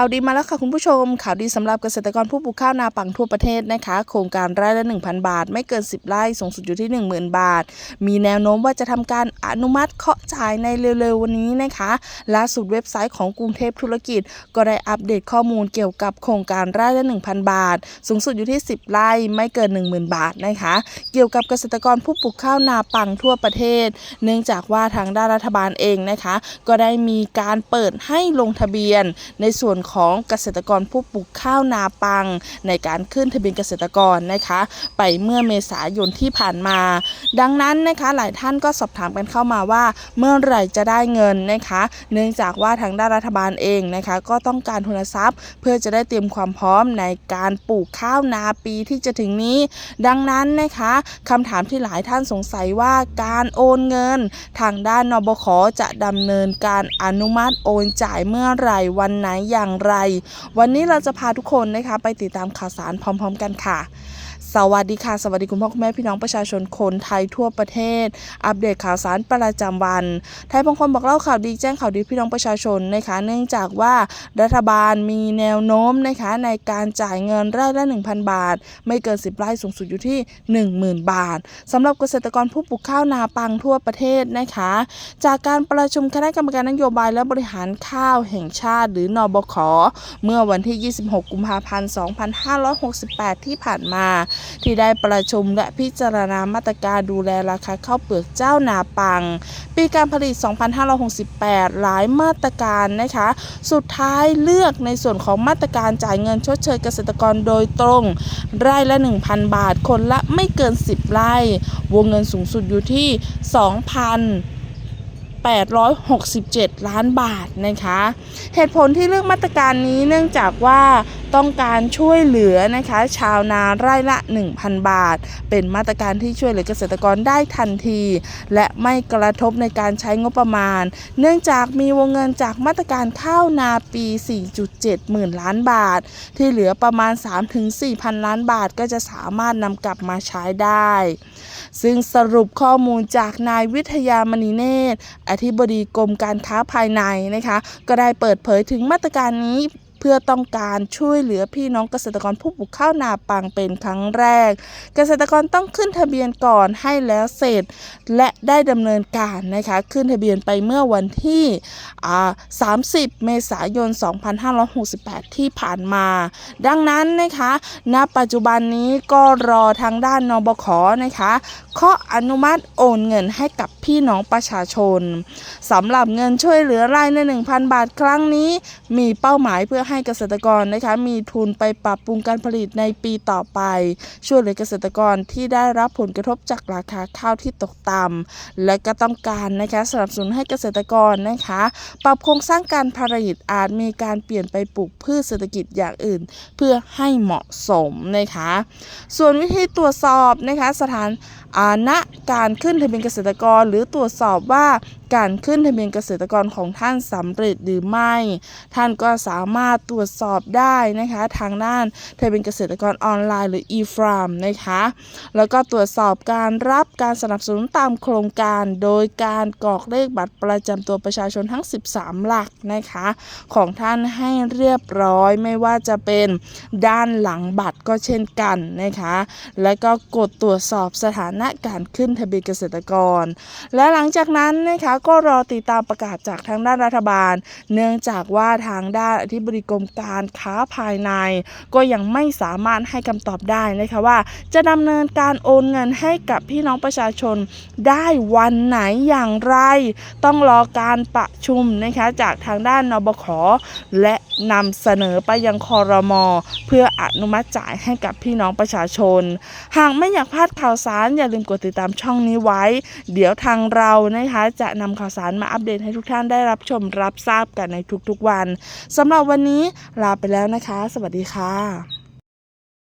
ข่าวดีมาแล้วค่ะคุณผู้ชม ข่าวดีสำหรับเกษตรกรผู้ปลูกข้าวนาปังทั่วประเทศนะคะ โครงการไร่ละ 1,000 บาท ไม่เกิน 10 ไร่สูงสุดอยู่ที่ 10,000 บาท มีแนวโน้มว่าจะทำการอนุมัติเคาะจ่ายในเร็วๆ วันนี้นะคะล่าสุดเว็บไซต์ของกรุงเทพธุรกิจ ก็ได้อัปเดตข้อมูลเกี่ยวกับโครงการไร่ละ 1,000 บาท สูงสุดอยู่ที่ 10 ไร่ไม่เกิน 10,000 บาทนะคะ เกี่ยวกับเกษตรกรผู้ปลูกข้าวนาปังทั่วประเทศ เนื่องจากว่าทางด้านรัฐบาลเองนะคะ ก็ได้มีการเปิดให้ลงทะเบียนในส่วนของเกษตรกรผู้ปลูกข้าวนาปัง ในการขึ้นทะเบียนเกษตรกรนะคะ ไปเมื่อเมษายนที่ผ่านมา ดังนั้นนะคะหลายท่านก็สอบถามกันเข้ามาว่า เมื่อไหร่จะได้เงินนะคะ เนื่องจากว่าทางด้านรัฐบาลเองนะคะ ก็ต้องการทุนทรัพย์ เพื่อจะได้เตรียมความพร้อมในการปลูกข้าวนาปีที่จะถึงนี้ ดังนั้นนะคะคำถามที่หลายท่านสงสัยว่าการโอนเงิน ทางด้านนบขจะดำเนินการอนุมัติโอนจ่ายเมื่อไหร่วันไหนอย่างไร วันนี้เราจะพาทุกคนนะคะไปติดตามข่าวสารพร้อม ๆ กันค่ะ สวัสดีค่ะ สวัสดีคุณพ่อคุณแม่พี่น้องประชาชนคนไทยทั่วประเทศ อัปเดตข่าวสารประจำวัน ไทยบางคนบอกเล่าข่าวดีแจ้งข่าวดีพี่น้องประชาชนนะคะ เนื่องจากว่ารัฐบาลมีแนวโน้มนะคะในการจ่ายเงินไร่ละ 1,000 บาท ไม่เกิน 10 ไร่สูงสุดอยู่ที่ 10,000 บาทสำหรับเกษตรกรผู้ปลูกข้าวนาปังทั่วประเทศนะคะ จากการประชุมคณะกรรมการนโยบายและบริหารข้าวแห่งชาติ หรือนบขเมื่อวันที่ 26 กุมภาพันธ์ 2568 ที่ผ่านมาที่ได้ประชุมและพิจารณามาตรการดูแลราคาข้าวเปลือกเจ้านาปัง ปีการผลิต 2568 หลายมาตรการนะคะ สุดท้ายเลือกในส่วนของมาตรการจ่ายเงินชดเชยเกษตรกรโดยตรง ไร่ละ 1,000 บาท คนละไม่เกิน 10 ไร่ วงเงินสูงสุดอยู่ที่ 2,000 867 ล้านบาทนะคะ เหตุผลที่เลือกมาตรการนี้เนื่องจากว่าต้องการช่วยเหลือนะคะ ชาวนาไร่ละ 1,000 บาท เป็นมาตรการที่ช่วยเหลือเกษตรกรได้ทันที และไม่กระทบในการใช้งบประมาณ เนื่องจากมีวงเงินจากมาตรการข้าวนาปี 4.7 หมื่นล้านบาท ที่เหลือประมาณ 3-4พันล้านบาทก็จะสามารถนำกลับมาใช้ได้ซึ่งสรุปข้อมูลจากนายวิทยามณีเนตรอธิบดีกรมการค้าภายในนะคะ ก็ได้เปิดเผยถึงมาตรการนี้ เพื่อต้องการช่วยเหลือพี่น้องเกษตรกรผู้ปลูกข้าวนาปังเป็นครั้งแรก เกษตรกรต้องขึ้นทะเบียนก่อนให้แล้วเสร็จ และได้ดำเนินการนะคะขึ้นทะเบียนไปเมื่อวันที่ 30 เมษายน 2568 ที่ผ่านมา ดังนั้นนะคะณปัจจุบันนี้ก็รอทางด้านนบขนะคะเคาะอนุมัติโอนเงินให้กับพี่น้องประชาชนสำหรับเงินช่วยเหลือรายละ1,000 บาทครั้งนี้ มีเป้าหมายเพื่อให้เกษตรกรนะคะมีทุนไปปรับปรุงการผลิตในปีต่อไป ช่วยเหลือเกษตรกรที่ได้รับผลกระทบจากราคาข้าวที่ตกต่ำและก็ต้องการนะคะสนับสนุนให้เกษตรกรนะคะ ปรับโครงสร้างการผลิตอาจมีการเปลี่ยนไปปลูกพืชเศรษฐกิจอย่างอื่น เพื่อให้เหมาะสมนะคะ ส่วนวิธีตรวจสอบนะคะสถานอาณการขึ้นทะเบียนเกษตรกร หรือตรวจสอบว่าการขึ้นทะเบียนเกษตรกรของท่านสำเร็จหรือไม่ ท่านก็สามารถตรวจสอบได้นะคะ ทางด้านทะเบียนเกษตรกรออนไลน์หรือ e-farm นะคะ แล้วก็ตรวจสอบการรับการสนับสนุนตามโครงการโดยการกรอกเลขบัตรประจำตัวประชาชนทั้ง 13 หลักนะคะ ของท่านให้เรียบร้อยไม่ว่าจะเป็นด้านหลังบัตรก็เช่นกันนะคะ แล้วก็กดตรวจสอบสถานะการขึ้นทะเบียนเกษตรกร และหลังจากนั้นนะคะก็รอติดตามประกาศจากทางด้านรัฐบาล เนื่องจากว่าทางด้านอธิบดีกรมการค้าภายใน ก็ยังไม่สามารถให้คำตอบได้นะคะว่า จะดำเนินการโอนเงินให้กับพี่น้องประชาชนได้วันไหนอย่างไร ต้องรอการประชุมนะคะจากทางด้านนบขและ นำเสนอไปยังคอรมอเพื่ออนุมัติจ่ายให้กับพี่น้องประชาชน หากไม่อยากพลาดข่าวสารอย่าลืมกดติดตามช่องนี้ไว้ เดี๋ยวทางเรานะคะจะนำข่าวสารมาอัปเดตให้ทุกท่านได้รับชมรับทราบกันในทุกๆวันสำหรับวันนี้ลาไปแล้วนะคะ สวัสดีค่ะ